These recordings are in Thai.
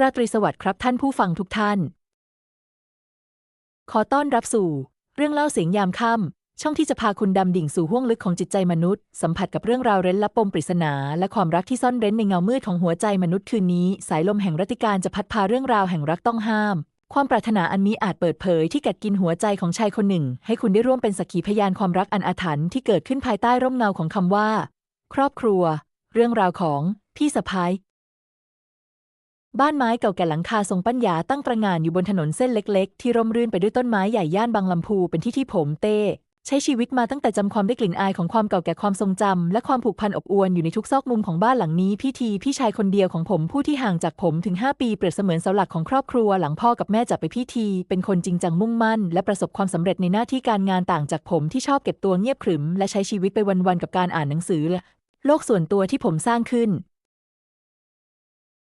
ราตรีสวัสดิ์ครับท่านผู้ฟังทุกท่าน ขอต้อนรับสู่ เรื่องเล่าเสียงยามค่ำช่องที่จะพาคุณดำดิ่งสู่ห้วงลึกของจิตใจมนุษย์ สัมผัสกับเรื่องราวเร้นลับปมปริศนา และความรักที่ซ่อนเร้นในเงามืดของหัวใจมนุษย์คืนนี้ สายลมแห่งรัติการจะพัดพาเรื่องราวแห่งรักต้องห้าม ความปรารถนาอันนี้อาจเปิดเผยที่กัดกินหัวใจของชายคนหนึ่ง ให้คุณได้ร่วมเป็นสักขีพยานความรักอันอาถรรพ์ที่เกิดขึ้นภายใต้ร่มเงาของคำว่า ครอบครัว เรื่องราวของพี่สะพ้าย บ้านไม้เก่าแก่หลังคาทรงปัญญาตั้งประงานอยู่บนถนนเส้นเล็ก ๆ ที่ร่มรื่นไปด้วยต้นไม้ใหญ่ย่านบางลำพูเป็นที่ที่ผมเต้ ใช้ชีวิตมาตั้งแต่จำความได้กลิ่นอายของความเก่าแก่ความทรงจำและความผูกพันอบอวลอยู่ในทุกซอกมุมของบ้านหลังนี้พี่ทีพี่ชายคนเดียวของผมผู้ที่ห่างจากผมถึง 5 ปีเปรียบเสมือนเสาหลักของครอบครัวหลังพ่อกับแม่จากไปพี่ที เป็นคนจริงจังมุ่งมั่น และประสบความสำเร็จในหน้าที่การงานต่างจากผมที่ชอบเก็บตัวเงียบขรึม และใช้ชีวิตไปวันๆกับการอ่านหนังสือและโลกส่วนตัวที่ผมสร้างขึ้น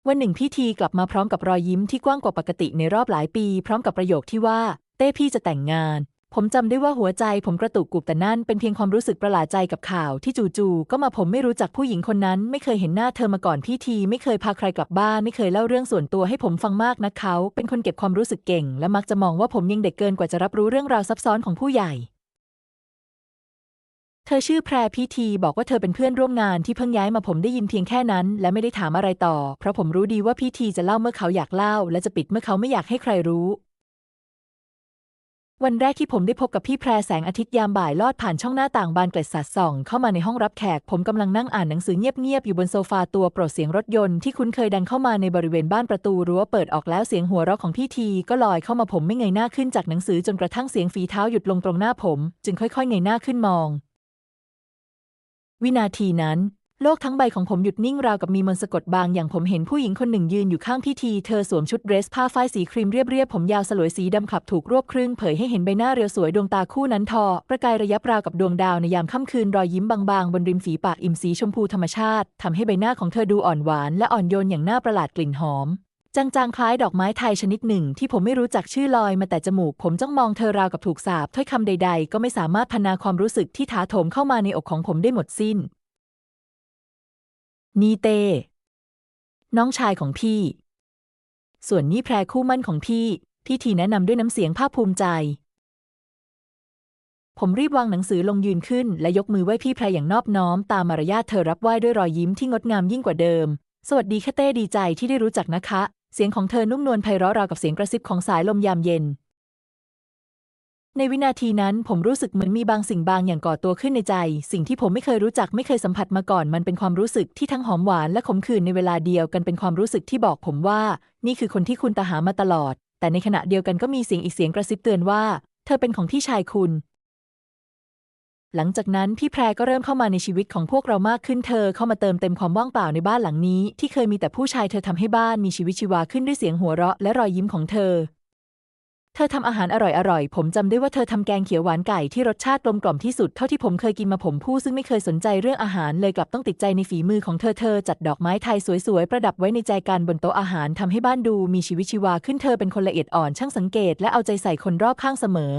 วันหนึ่งพี่ทีกลับมาพร้อมกับรอยยิ้มที่กว้างกว่าปกติในรอบหลายปี พร้อมกับประโยคที่ว่า เต้พี่จะแต่งงาน ผมจำได้ว่าหัวใจผมกระตุกกุบแต่นั่นเป็นเพียงความรู้สึกประหลาดใจกับข่าวที่จู่ๆก็มาผมไม่รู้จักผู้หญิงคนนั้น ไม่เคยเห็นหน้าเธอมาก่อนพี่ที ไม่เคยพาใครกลับบ้านไม่เคยเล่าเรื่องส่วนตัวให้ผมฟังมากนะเขา เป็นคนเก็บความรู้สึกเก่ง และมักจะมองว่าผมยังเด็กเกินกว่าจะรับรู้เรื่องราวซับซ้อนของผู้ใหญ่ เธอชื่อแพรพิธีบอกว่าเธอเป็นเพื่อนร่วมงานที่เพิ่งย้ายมาผมได้ยินเพียงแค่นั้น และไม่ได้ถามอะไรต่อ เพราะผมรู้ดีว่าพิธีจะเล่าเมื่อเขาอยากเล่า และจะปิดเมื่อเขาไม่อยากให้ใครรู้ วันแรกที่ผมได้พบกับพี่แพรแสงอาทิตย์ยามบ่ายลอดผ่านช่องหน้าต่างบานเกล็ดสัดส่อง เข้ามาในห้องรับแขก ผมกำลังนั่งอ่านหนังสือเงียบๆอยู่บนโซฟาตัวโปรดเสียงรถยนต์ที่คุ้นเคยดังเข้ามาในบริเวณบ้านประตูรั้วเปิดออกแล้วเสียงหัวเราะของพี่ทีก็ลอยเข้ามาผมไม่เงยหน้าขึ้นจากหนังสือจนกระทั่งเสียงฝีเท้าหยุดลงตรงหน้าผม จึงค่อยๆเงยหน้าขึ้นมอง วินาทีนั้น โลกทั้งใบของผมหยุดนิ่งราวกับมีมนต์สะกดบางอย่างผมเห็นผู้หญิงคนหนึ่งยืนอยู่ข้างพิธี เธอสวมชุดเดรสผ้าฝ้ายสีครีมเรียบๆผมยาวสลวยสีดำขับถูกรวบครึ่งเผยให้เห็นใบหน้าเรียวสวยดวงตาคู่นั้นทอ ประกายระยับราวกับดวงดาวในยามค่ำคืนรอยยิ้มบางๆ บนริมฝีปากอิ่มสีชมพูธรรมชาติทำให้ใบหน้าของเธอดูอ่อนหวานและอ่อนโยนอย่างน่าประหลาดกลิ่นหอม จางๆ คล้ายดอกไม้ไทยชนิดหนึ่ง ที่ผมไม่รู้จักชื่อลอยมาแต่จมูก ผมจ้องมองเธอราวกับถูกสาปถ้อยคำใด ๆ ก็ไม่สามารถพนาความรู้สึกที่ถาโถมเข้ามาในอกของผมได้หมดสิ้น นีเต้น้องชายของพี่ ส่วนนี่แพรคู่มั่นของพี่ พี่ทีแนะนำด้วยน้ำเสียงภาคภูมิใจ ผมรีบวางหนังสือลงยืนขึ้น และยกมือไหว้พี่แพรอย่างนอบน้อม ตามมารยาทเธอรับไหว้ด้วยรอยยิ้มที่งดงามยิ่งกว่าเดิมสวัสดีค่ะเต้ดีใจที่ได้รู้จักนะคะ เสียงของเธอนุ่มนวลไพเราะราวกับเสียงกระซิบของสายลมยามเย็น ในวินาทีนั้นผมรู้สึกเหมือนมีบางสิ่งบางอย่างก่อตัวขึ้นในใจ สิ่งที่ผมไม่เคยรู้จักไม่เคยสัมผัสมาก่อน มันเป็นความรู้สึกที่ทั้งหอมหวานและขมขื่นในเวลาเดียวกันเป็นความรู้สึกที่บอกผมว่า นี่คือคนที่คุณตาหามาตลอด แต่ในขณะเดียวกันก็มีเสียงอีกเสียงกระซิบเตือนว่า เธอเป็นของพี่ชายคุณ หลังจากนั้นพี่แพรก็เริ่มเข้ามาในชีวิตของพวกเรามากขึ้นเธอเข้ามาเติมเต็มความว่างเปล่าในบ้านหลังนี้ ที่เคยมีแต่ผู้ชายเธอทำให้บ้านมีชีวิตชีวาขึ้นด้วยเสียงหัวเราะและรอยยิ้มของเธอ เธอทำอาหารอร่อยๆ ผมจำได้ว่าเธอทำแกงเขียวหวานไก่ที่รสชาติกลมกล่อมที่สุดเท่าที่ผมเคยกินมาผมผู้ซึ่งไม่เคยสนใจเรื่องอาหารเลยกลับต้องติดใจในฝีมือของเธอเธอจัดดอกไม้ไทยสวยๆประดับไว้ในใจกันบนโต๊ะอาหารทำให้บ้านดูมีชีวิตชีวาขึ้นเธอเป็นคนละเอียดอ่อนช่างสังเกต และเอาใจใส่คนรอบข้างเสมอ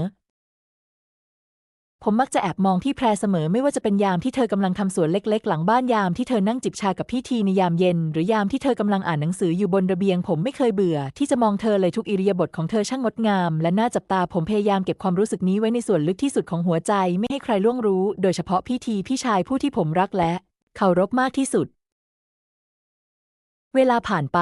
ผมมักจะแอบมองพี่แพรเสมอไม่ว่าจะเป็นยามที่เธอกำลังทำสวนเล็กๆ หลังบ้านยามที่เธอนั่งจิบชากับพี่ทีในยามเย็น หรือยามที่เธอกำลังอ่านหนังสืออยู่บนระเบียง ผมไม่เคยเบื่อ ที่จะมองเธอเลยทุกอิริยาบถของเธอช่างงดงาม และน่าจับตาผมพยายามเก็บความรู้สึกนี้ไว้ในส่วนลึกที่สุดของหัวใจ ไม่ให้ใครล่วงรู้ โดยเฉพาะพี่ทีพี่ชายผู้ที่ผมรักและเคารพมากที่สุด เวลาผ่านไป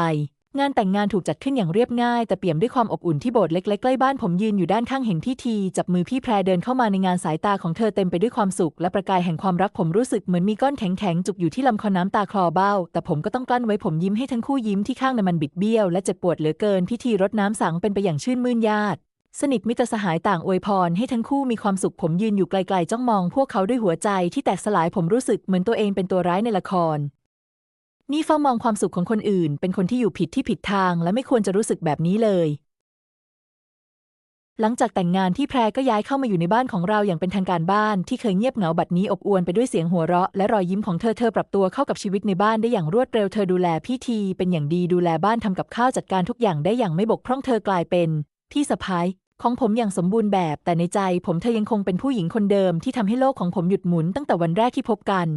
งานแต่งงานถูกจัดขึ้นอย่างเรียบง่าย แต่เปี่ยมด้วยความอบอุ่นที่โบสถ์เล็กๆใกล้บ้านผมยืนอยู่ด้านข้างเห็นพี่ที จับมือพี่แพรเดินเข้ามาในงานสายตาของเธอเต็มไปด้วยความสุข และประกายแห่งความรักผมรู้สึกเหมือนมีก้อนแข็งๆ จุกอยู่ที่ลำคอน้ำตาคลอเบ้า แต่ผมก็ต้องกลั้นไว้ผมยิ้มให้ทั้งคู่ยิ้มที่ข้างในมันบิดเบี้ยวและเจ็บปวดเหลือเกินพิธีรดน้ำสังเป็นไปอย่างชื่นมื่นญาติสนิทมิตรสหายต่างอวยพรให้ทั้งคู่มีความสุขผมยืนอยู่ไกลๆจ้องมองพวกเขาด้วยหัวใจที่แตกสลายผมรู้สึกเหมือนตัวเองเป็นตัวร้ายในละคร นี่เฝ้ามองความสุขของคนอื่น เป็นคนที่อยู่ผิดที่ผิดทาง และไม่ควรจะรู้สึกแบบนี้เลย หลังจากแต่งงานที่แพรก็ย้ายเข้ามาอยู่ในบ้านของเราอย่างเป็นทางการบ้าน ที่เคยเงียบเหงาบัดนี้อบอวลไปด้วยเสียงหัวเราะและรอยยิ้มของเธอเธอปรับตัวเข้ากับชีวิตในบ้านได้อย่างรวดเร็วเธอดูแลพี่ที เป็นอย่างดีดูแลบ้านทำกับข้าวจัดการทุกอย่างได้อย่างไม่บกพร่องเธอกลายเป็นพี่สะพ้ายของผมอย่างสมบูรณ์แบบ แต่ในใจผมเธอยังคงเป็นผู้หญิงคนเดิมที่ทำให้โลกของผมหยุดหมุนตั้งแต่วันแรกที่พบกัน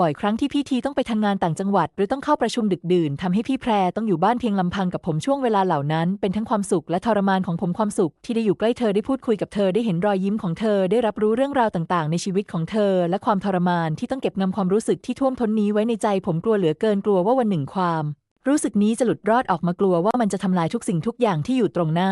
บ่อยครั้งที่พี่ทีต้องไปทำงานต่างจังหวัด หรือต้องเข้าประชุมดึกดื่นทำให้พี่แพรต้องอยู่บ้านเพียงลำพังกับผมช่วงเวลาเหล่านั้น เป็นทั้งความสุขและทรมานของผมความสุข ที่ได้อยู่ใกล้เธอได้พูดคุยกับเธอได้เห็นรอยยิ้มของเธอได้รับรู้เรื่องราวต่างๆ ในชีวิตของเธอ และความทรมานที่ต้องเก็บงำความรู้สึกที่ท่วมท้นนี้ไว้ในใจ ผมกลัวเหลือเกินกลัวว่าวันหนึ่งความ รู้สึกนี้จะหลุดรอดออกมากลัวว่ามันจะทำลายทุกสิ่งทุกอย่างที่อยู่ตรงหน้า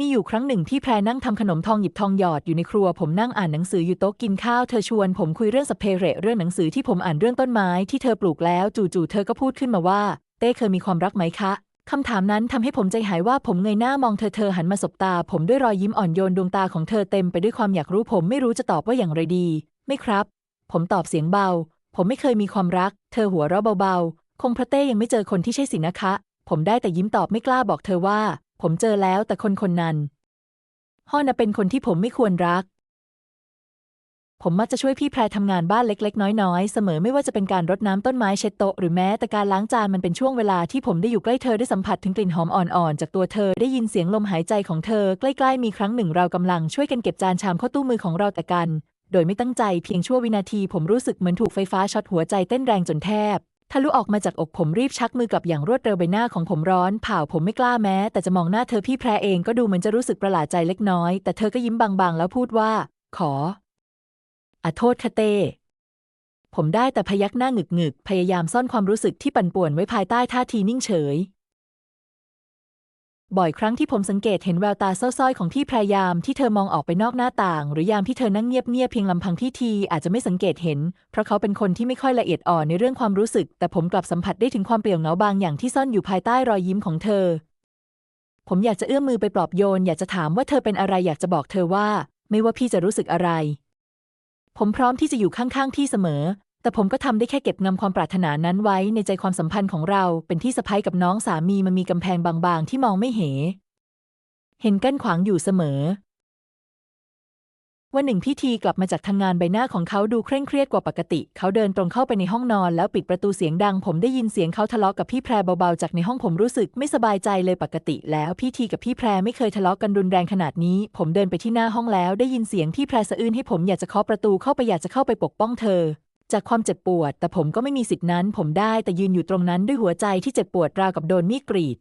มีอยู่ครั้งหนึ่งที่แพรนั่งทำขนมทองหยิบทองหยอดอยู่ในครัว ผมนั่งอ่านหนังสืออยู่โต๊ะกินข้าว เธอชวนผมคุยเรื่องสเปเรเรื่องหนังสือที่ผมอ่านเรื่องต้นไม้ที่เธอปลูกแล้วจู่ๆเธอก็พูดขึ้นมาว่า เต้เคยมีความรักไหมคะคำถามนั้นทำให้ผมใจหายว่าผมเงยหน้ามองเธอเธอหันมาสบตา ผมด้วยรอยยิ้มอ่อนโยนดวงตาของเธอเต็มไปด้วยความอยากรู้ผมไม่รู้จะตอบว่าอย่างไรดี ไม่ครับ ผมตอบเสียงเบา ผมไม่เคยมีความรัก เธอหัวเราะเบาๆ คงพระเต้ยังไม่เจอคนที่ใช่สินะคะ ผมได้แต่ยิ้มตอบไม่กล้าบอกเธอว่า ผมเจอแล้วแต่คนคนนั้นฮอนะเป็นคนที่ผมไม่ควรรัก ผมมักจะช่วยพี่แพรทำงานบ้านเล็ก ๆ น้อยๆ เสมอไม่ว่าจะเป็นการรดน้ำต้นไม้เช็ดโต๊ะหรือแม้แต่การล้างจานมันเป็นช่วงเวลาที่ผมได้อยู่ใกล้เธอได้สัมผัสถึงกลิ่นหอมอ่อนๆ จากตัวเธอได้ยินเสียงลมหายใจของเธอ ใกล้ๆมีครั้งหนึ่งเรากำลังช่วยกันเก็บจานชามเข้าตู้มือของเราแต่กัน โดยไม่ตั้งใจเพียงชั่ววินาที ผมรู้สึกเหมือนถูกไฟฟ้าช็อตหัวใจเต้นแรงจนแทบ ทะลุออกมาจากอกผมรีบชักมือกลับอย่างรวดเร็วใบหน้าของผมร้อนเผาผมไม่กล้าแม้ แต่จะมองหน้าเธอพี่แพรเองก็ดูเหมือนจะรู้สึกประหลาดใจเล็กน้อย แต่เธอก็ยิ้มบางๆ แล้วพูดว่า ขออโทษค่ะเต้ผมได้แต่พยักหน้าหงึกๆ พยายามซ่อนความรู้สึกที่ปั่นป่วนไว้ภายใต้ท่าทีนิ่งเฉย บ่อยครั้งที่ผมสังเกตเห็นแววตาเศร้าๆของพี่แพรยามที่เธอมองออกไปนอกหน้าต่าง หรือยามที่เธอนั่งเงียบๆเพียงลำพังพี่ทีอาจจะไม่สังเกตเห็น เพราะเขาเป็นคนที่ไม่ค่อยละเอียดอ่อนในเรื่องความรู้สึก แต่ผมกลับสัมผัสได้ถึงความเปลี่ยวเหงาบางอย่างที่ซ่อนอยู่ภายใต้รอยยิ้มของเธอ ผมอยากจะเอื้อมมือไปปลอบโยน อยากจะถามว่าเธอเป็นอะไรอยากจะบอกเธอว่า ไม่ว่าพี่จะรู้สึกอะไร ผมพร้อมที่จะอยู่ข้างๆพี่เสมอ แต่ผมก็ทำได้แค่เก็บงำความปรารถนานั้นไว้ในใจความสัมพันธ์ของเราเป็นที่สะพ้ยกับน้องสามีมันมีกำแพงบางๆ ที่มองไม่เห็นเห็นกั้นขวางอยู่เสมอวันหนึ่งพี่ทีกลับมาจากทำงานใบหน้าของเขาดูเคร่งเครียดกว่าปกติ เขาเดินตรงเข้าไปในห้องนอนแล้วปิดประตูเสียงดัง ผมได้ยินเสียงเขาทะเลาะกับพี่แพรเบาๆ จากในห้องผมรู้สึกไม่สบายใจเลยปกติ แล้วพี่ทีกับพี่แพรไม่เคยทะเลาะกันรุนแรงขนาดนี้ ผมเดินไปที่หน้าห้องแล้วได้ยินเสียงพี่แพรสะอื้นให้ผมอยากจะเคาะประตูเข้าไปอยากจะเข้าไปปกป้องเธอ จากความเจ็บปวด แต่ผมก็ไม่มีสิทธินั้น ผมได้แต่ยืนอยู่ตรงนั้นด้วยหัวใจที่เจ็บปวดราวกับโดนมีดกรีด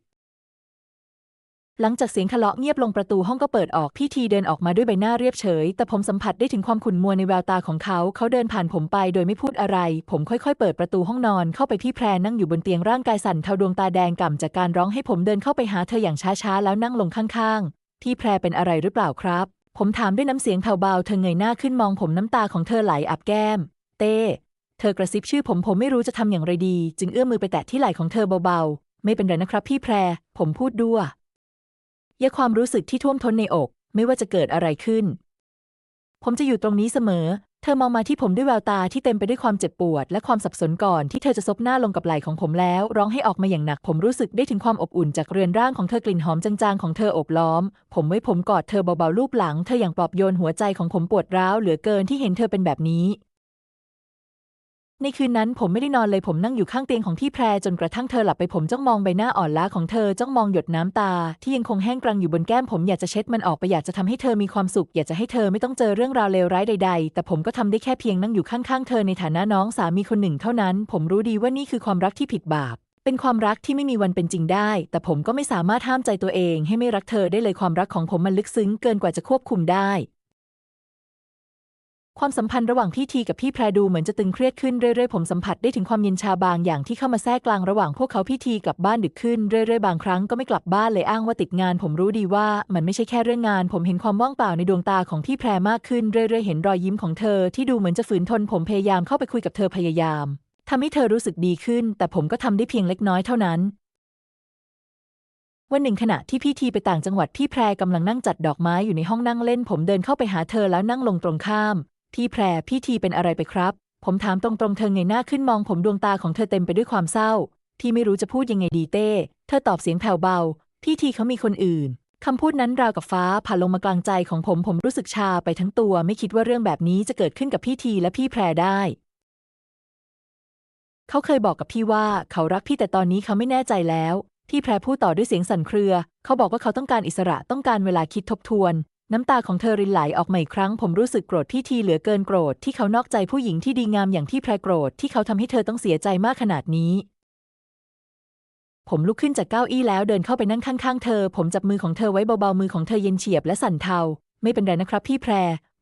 หลังจากเสียงทะเลาะเงียบลงประตูห้องก็เปิดออกพี่ทีเดินออกมาด้วยใบหน้าเรียบเฉย แต่ผมสัมผัสได้ถึงความขุ่นมัวในแววตาของเขา เขาเดินผ่านผมไปโดยไม่พูดอะไร ผมค่อยๆ เปิดประตูห้องนอนเข้าไปพี่แพรนั่งอยู่บนเตียงร่างกายสั่นเทาดวงตาแดงก่ำจากการร้องให้ผมเดินเข้าไปหาเธออย่างช้าๆแล้วนั่งลงข้างๆพี่แพรเป็นอะไรหรือเปล่าครับผมถามด้วยน้ำเสียงเบาๆเธอเงยหน้าขึ้นมองผมน้ำตาของเธอไหลอับแก้ม เต้ เธอกระซิบชื่อผมผมไม่รู้จะทำอย่างไรดี จึงเอื้อมมือไปแตะที่ไหล่ของเธอเบาๆ ไม่เป็นไรนะครับพี่แพร ผมพูดด้วยยาความรู้สึกที่ท่วมท้นในอก ไม่ว่าจะเกิดอะไรขึ้น ผมจะอยู่ตรงนี้เสมอ เธอมองมาที่ผมด้วยแววตาที่เต็มไปด้วยความเจ็บปวด และความสับสนก่อนที่เธอจะซบหน้าลงกับไหล่ของผมแล้ว ร้องให้ออกมาอย่างหนัก ผมรู้สึกได้ถึงความอบอุ่นจากเรือนร่างของเธอกลิ่นหอมจางๆของเธออบล้อม ผมไว้ผมกอดเธอเบาๆลูบหลัง เธออย่างปลอบโยนหัวใจของผมปวดร้าวเหลือเกินที่เห็นเธอเป็นแบบนี้ ในคืนนั้นผมไม่ได้นอนเลยผมนั่งอยู่ข้างเตียงของพี่แพรจนกระทั่งเธอหลับไปผมจ้องมองใบหน้าอ่อนล้าของเธอจ้องมองหยดน้ำตา ที่ยังคงแห้งกรังอยู่บนแก้มผมอยากจะเช็ดมันออกไปอยากจะทำให้เธอมีความสุข อยากจะให้เธอไม่ต้องเจอเรื่องราวเลวร้ายใด ๆ แต่ผมก็ทำได้แค่เพียงนั่งอยู่ข้างๆเธอในฐานะน้องสามีคนหนึ่งเท่านั้น ผมรู้ดีว่านี่คือความรักที่ผิดบาป เป็นความรักที่ไม่มีวันเป็นจริงได้ แต่ผมก็ไม่สามารถห้ามใจตัวเอง ให้ไม่รักเธอได้เลยความรักของผมมันลึกซึ้งเกินกว่าจะควบคุมได้ ความสัมพันธ์ระหว่างพี่ทีกับพี่แพรดูเหมือนจะตึงเครียดขึ้นเรื่อยๆ ผมสัมผัสได้ถึงความเย็นชาบางอย่างที่เข้ามาแทรกกลางระหว่างพวกเขาพี่ทีกลับบ้านดึกขึ้นเรื่อยๆ บางครั้งก็ไม่กลับบ้านเลยอ้างว่าติดงาน ผมรู้ดีว่ามันไม่ใช่แค่เรื่องงาน ผมเห็นความว่างเปล่าในดวงตาของพี่แพรมากขึ้นเรื่อยๆ เห็นรอยยิ้มของเธอที่ดูเหมือนจะฝืนทน ผมพยายามเข้าไปคุยกับเธอพยายามทำให้เธอรู้สึกดีขึ้น แต่ผมก็ทำได้เพียงเล็กน้อยเท่านั้นวันหนึ่งขณะที่พี่ทีไปต่างจังหวัดพี่แพรกำลังนั่งจัดดอกไม้อยู่ในห้องนั่งเล่น ผมเดินเข้าไปหาเธอแล้วนั่งลงตรงข้าม พี่แพรพี่ทีเป็นอะไรไปครับ ผมถามตรงๆเธอเงยหน้าขึ้นมองผมดวงตาของเธอเต็มไปด้วยความเศร้า ที่ไม่รู้จะพูดยังไงดีเต้ เธอตอบเสียงแผ่วเบา พี่ทีเขามีคนอื่นคำพูดนั้นราวกับฟ้าผ่าลงมากลางใจของผมผมรู้สึกชาไปทั้งตัว ไม่คิดว่าเรื่องแบบนี้จะเกิดขึ้นกับพี่ทีและพี่แพรได้ เขาเคยบอกกับพี่ว่าเขารักพี่แต่ตอนนี้เขาไม่แน่ใจแล้วพี่แพรพูดต่อด้วยเสียงสั่นเครือ เขาบอกว่าเขาต้องการอิสระต้องการเวลาคิดทบทวน น้ำตาของเธอรินไหลออกมาอีกครั้ง ผมรู้สึกโกรธพี่ทีเหลือเกินโกรธที่เขานอกใจผู้หญิงที่ดีงามอย่างที่แพรโกรธที่เขาทำให้เธอต้องเสียใจมากขนาดนี้ ผมลุกขึ้นจากเก้าอี้แล้วเดินเข้าไปนั่งข้างๆ เธอ ผมจับมือของเธอไว้เบาๆมือของเธอเย็นเฉียบและสั่นเทา ไม่เป็นไรนะครับพี่แพร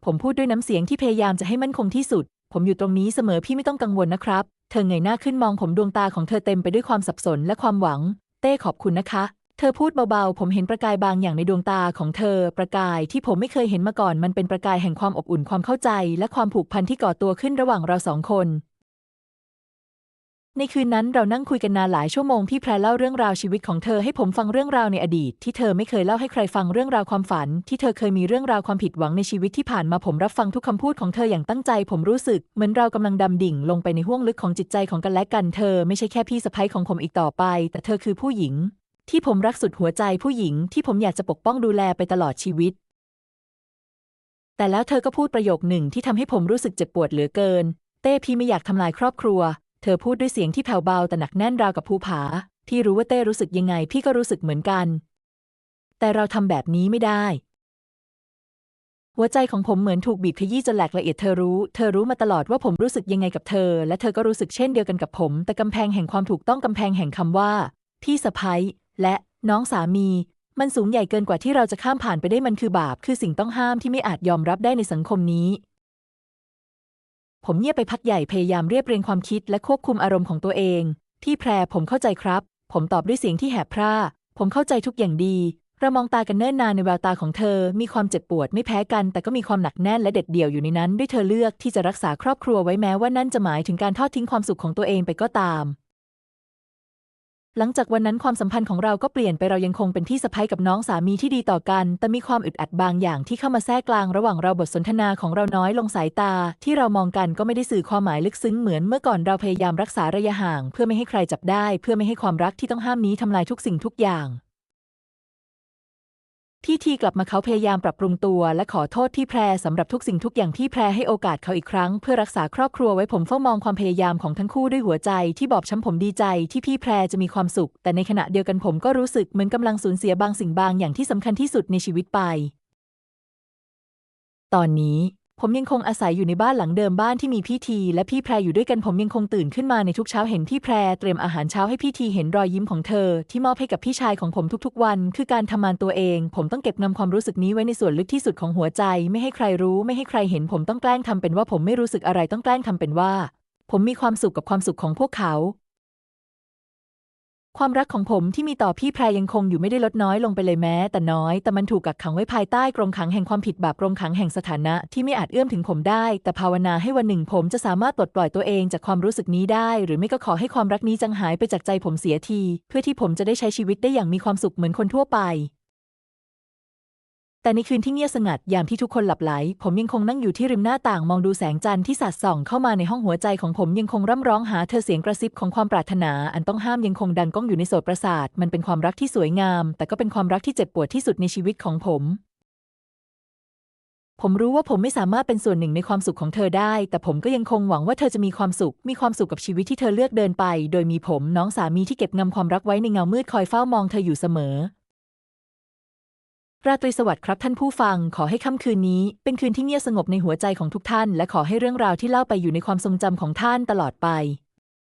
ผมพูดด้วยน้ำเสียงที่พยายามจะให้มั่นคงที่สุด ผมอยู่ตรงนี้เสมอพี่ไม่ต้องกังวลนะครับ เธอเงยหน้าขึ้นมองผมดวงตาของเธอเต็มไปด้วยความสับสนและความหวัง เต้ขอบคุณนะคะ เธอพูดเบาๆ ผมเห็นประกายบางอย่างในดวงตาของเธอ ประกายที่ผมไม่เคยเห็นมาก่อน มันเป็นประกายแห่งความอบอุ่นความเข้าใจ และความผูกพันที่ก่อตัวขึ้นระหว่างเราสองคน ในคืนนั้นเรานั่งคุยกันนานหลายชั่วโมงพี่แพรเล่าเรื่องราวชีวิตของเธอให้ผมฟังเรื่องราวในอดีต ที่เธอไม่เคยเล่าให้ใครฟังเรื่องราวความฝัน ที่เธอเคยมีเรื่องราวความผิดหวังในชีวิตที่ผ่านมาผมรับฟังทุกคำพูดของเธออย่างตั้งใจ ผมรู้สึกเหมือนเรากำลังดำดิ่ง ลงไปในห้วงลึกของจิตใจของกันและกันเธอ ไม่ใช่แค่พี่สะใภ้ของผมอีกต่อไป แต่เธอคือผู้หญิง ที่ผมรักสุดหัวใจผู้หญิงที่ผมอยากจะปกป้องดูแลไปตลอดชีวิต แต่แล้วเธอก็พูดประโยคหนึ่งที่ทำให้ผมรู้สึกเจ็บปวดเหลือเกิน เต้พี่ไม่อยากทำลายครอบครัว เธอพูดด้วยเสียงที่แผ่วเบาแต่หนักแน่นราวกับภูผา ที่รู้ว่าเต้รู้สึกยังไง พี่ก็รู้สึกเหมือนกัน แต่เราทำแบบนี้ไม่ได้ หัวใจของผมเหมือนถูกบีบขยี้จนแหลกละเอียดเธอรู้ เธอรู้มาตลอดว่าผมรู้สึกยังไงกับเธอ และเธอก็รู้สึกเช่นเดียวกันกับผม แต่กำแพงแห่งความถูกต้องกำแพงแห่งคำว่า พี่สะพ้ย และน้องสามี มันสูงใหญ่เกินกว่าที่เราจะข้ามผ่านไปได้มันคือบาป คือสิ่งต้องห้ามที่ไม่อาจยอมรับได้ในสังคมนี้ ผมเงียบไปพักใหญ่พยายามเรียบเรียงความคิดและควบคุมอารมณ์ของตัวเอง ที่แพรผมเข้าใจครับ ผมตอบด้วยเสียงที่แหบพร่า ผมเข้าใจทุกอย่างดีเรามองตากันเนิ่นนานในแววตาของเธอ มีความเจ็บปวดไม่แพ้กัน แต่ก็มีความหนักแน่นและเด็ดเดี่ยวอยู่ในนั้น ด้วยเธอเลือกที่จะรักษาครอบครัวไว้แม้ว่านั่นจะหมายถึงการทอดทิ้งความสุขของตัวเองไปก็ตาม หลังจากวันนั้นความสัมพันธ์ของเราก็เปลี่ยนไปเรายังคงเป็นพี่สะใภ้กับน้องสามีที่ดีต่อกัน แต่มีความอึดอัดบางอย่างที่เข้ามาแทรกกลางระหว่างเราบทสนทนาของเราน้อยลงสายตา ที่เรามองกันก็ไม่ได้สื่อความหมายลึกซึ้งเหมือนเมื่อก่อนเราพยายามรักษาระยะห่าง เพื่อไม่ให้ใครจับได้ เพื่อไม่ให้ความรักที่ต้องห้ามนี้ทำลายทุกสิ่งทุกอย่าง ที่ทีกลับมาเขาพยายามปรับปรุงตัวและขอโทษที่แพรสำหรับทุกสิ่งทุกอย่างที่แพรให้โอกาสเขาอีกครั้ง เพื่อรักษาครอบครัวไว้ผมเฝ้ามองความพยายามของทั้งคู่ด้วยหัวใจที่บอบช้ำผมดีใจที่พี่แพรจะมีความสุข แต่ในขณะเดียวกันผมก็รู้สึกเหมือนกำลังสูญเสียบางสิ่งบางอย่างที่สำคัญที่สุดในชีวิตไป ตอนนี้ ผมยังคงอาศัยอยู่ในบ้านหลังเดิมบ้านที่มีพี่ทีและพี่แพรอยู่ด้วยกันผมยังคงตื่นขึ้นมาในทุกเช้าเห็นพี่แพรเตรียมอาหารเช้าให้พี่ทีเห็นรอยยิ้มของเธอ ที่มอบให้กับพี่ชายของผมทุกๆวัน คือการทำงานตัวเอง ผมต้องเก็บนำความรู้สึกนี้ไว้ในส่วนลึกที่สุดของหัวใจ ไม่ให้ใครรู้ ไม่ให้ใครเห็น ผมต้องแกล้งทำเป็นว่าผมไม่รู้สึกอะไรต้องแกล้งทำเป็นว่า ผมมีความสุขกับความสุขของพวกเขา ความรักของผมที่มีต่อพี่แพรยังคงอยู่ไม่ได้ลดน้อยลงไปเลยแม้ แต่น้อย แต่มันถูกกักขังไว้ภายใต้กรงขังแห่งความผิดบาปกรงขังแห่งสถานะที่ไม่อาจเอื้อมถึงผมได้ แต่ภาวนาให้วันหนึ่งผมจะสามารถปลดปล่อยตัวเองจากความรู้สึกนี้ได้ หรือไม่ก็ขอให้ความรักนี้จางหายไปจากใจผมเสียที เพื่อที่ผมจะได้ใช้ชีวิตได้อย่างมีความสุขเหมือนคนทั่วไป แต่ในคืนที่เงียบสงัดยามที่ทุกคนหลับไหล ผมยังคงนั่งอยู่ที่ริมหน้าต่างมองดูแสงจันทร์ที่สาดส่องเข้ามาในห้องหัวใจของผมยังคงร่ำร้องหาเธอเสียงกระซิบของความปรารถนา อันต้องห้ามยังคงดังก้องอยู่ในโสตประสาท มันเป็นความรักที่สวยงาม แต่ก็เป็นความรักที่เจ็บปวดที่สุดในชีวิตของผม ผมรู้ว่าผมไม่สามารถเป็นส่วนหนึ่งในความสุขของเธอได้ แต่ผมก็ยังคงหวังว่าเธอจะมีความสุข มีความสุขกับชีวิตที่เธอเลือกเดินไป โดยมีผมน้องสามีที่เก็บงำความรักไว้ในเงามืดคอยเฝ้ามองเธออยู่เสมอ ราตรีสวัสดิ์ครับท่านผู้ฟังขอให้ค่ำคืนนี้ เป็นคืนที่เงียบสงบในหัวใจของทุกท่าน และขอให้เรื่องราวที่เล่าไปอยู่ในความทรงจำของท่านตลอดไป